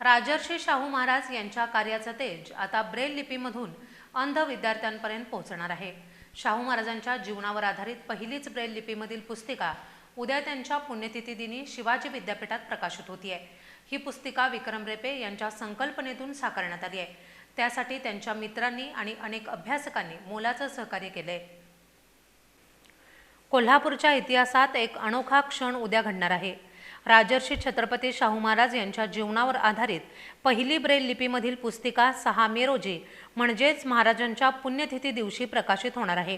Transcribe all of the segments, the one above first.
राजर्षी शाहू महाराज यांच्या कार्याचं तेज आता ब्रेल लिपीमधून अंध विद्यार्थ्यांपर्यंत पोहोचणार आहे. शाहू महाराजांच्या जीवनावर आधारित पहिलीच ब्रेल लिपीमधील पुस्तिका उद्या त्यांच्या पुण्यतिथी दिनी शिवाजी विद्यापीठात प्रकाशित होती आहे ही पुस्तिका विक्रम रेपे यांच्या संकल्पनेतून साकारण्यात आली आहे त्यासाठी त्यांच्या मित्रांनी आणि अनेक अभ्यासकांनी मोलाचं सहकार्य केलंय. कोल्हापूरच्या इतिहासात एक अनोखा क्षण उद्या घडणार आहे. राजर्षी छत्रपती शाहू महाराज यांच्या जीवनावर आधारित पहिली ब्रेल लिपीमधील पुस्तिका सहा मे रोजी म्हणजेच महाराजांच्या पुण्यतिथी दिवशी प्रकाशित होणार आहे.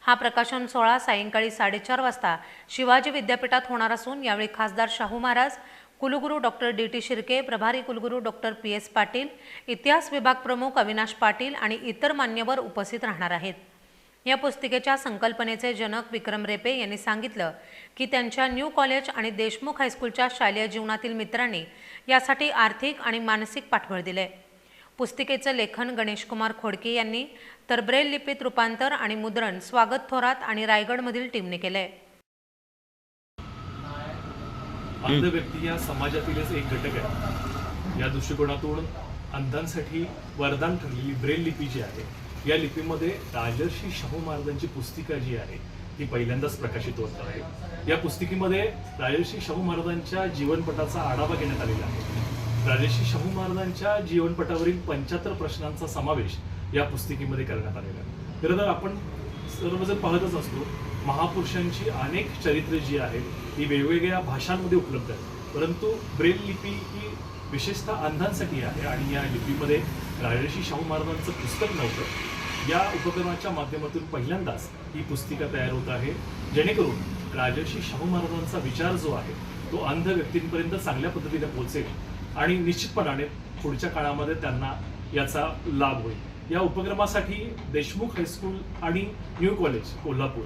हा प्रकाशन सोहळा सायंकाळी साडेचार वाजता शिवाजी विद्यापीठात होणार असून यावेळी खासदार शाहू महाराज कुलगुरू डॉक्टर डी. टी. शिर्के प्रभारी कुलगुरू डॉक्टर पी. एस. पाटील इतिहास विभाग प्रमुख अविनाश पाटील आणि इतर मान्यवर उपस्थित राहणार आहेत. या पुस्तिकेच्या संकल्पनेचे जनक विक्रम रेपे यांनी सांगितलं की त्यांच्या न्यू कॉलेज आणि देशमुख हायस्कूलच्या शालेय जीवनातील मित्रांनी यासाठी आर्थिक आणि मानसिक पाठबळ दिले. पुस्तिकेचं लेखन गणेशकुमार खोडके यांनी तर ब्रेल लिपीत रूपांतर आणि मुद्रण स्वागत थोरात आणि रायगडमधील टीमने केलंय अंध व्यक्ती या समाजातीलच एक घटक आहे. या दृष्टिकोनातून अंधांसाठी वरदान ठरलेली ब्रेल लिपी जी आहे या लिपीमध्ये राजर्षी शाहू महाराजांची पुस्तिका जी आहे ती पहिल्यांदाच प्रकाशित होत आहे. या पुस्तिकेमध्ये राजर्षी शाहू महाराजांच्या जीवनपटाचा आढावा घेण्यात आलेला आहे. राजर्षी शाहू महाराजांच्या जीवनपटावरील पंच्याहत्तर प्रश्नांचा समावेश या पुस्तिकेमध्ये करण्यात आलेला आहे. खरं तर आपण सर्वजण पाहतच असतो महापुरुषांची अनेक चरित्र जी आहेत ती वेगवेगळ्या भाषांमध्ये उपलब्ध आहेत. परंतु ब्रेल लिपी ही विशेषतः अंधांसाठी आहे आणि या लिपीमध्ये राजर्षी शाहू महाराजांचं पुस्तक नव्हतं. या उपक्रमाच्या माध्यमातून पहिल्यांदाच ही पुस्तिका तयार होत आहे. जेणेकरून राजर्षी शाहू महाराजांचा विचार जो आहे तो अंध व्यक्तींपर्यंत चांगल्या पद्धतीने पोहोचेल आणि निश्चितपणाने पुढच्या काळामध्ये त्यांना याचा लाभ होईल. या उपक्रमासाठी देशमुख हायस्कूल आणि न्यू कॉलेज कोल्हापूर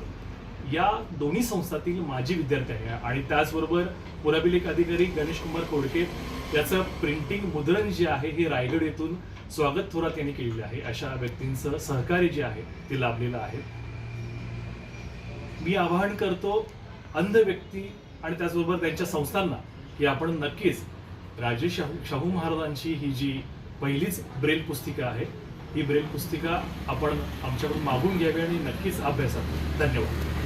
या दोन्ही संस्थातील माजी विद्यार्थी आहे. आणि त्याचबरोबर पुराभिलेख अधिकारी गणेश कुमार कोडके याचं प्रिंटिंग मुद्रण जे आहे हे रायगड येथून स्वागत थोरात यांनी केलेलं आहे. अशा व्यक्तींचं सहकार्य जे आहे ते लाभलेलं आहे. मी आवाहन करतो अंध व्यक्ती आणि त्याचबरोबर त्यांच्या संस्थांना की आपण नक्कीच राजे शाहू शाहू महाराजांची ही जी पहिलीच ब्रेल पुस्तिका आहे ही ब्रेल पुस्तिका आपण आमच्याकडून मागून घ्यावी आणि नक्कीच अभ्यासात. धन्यवाद.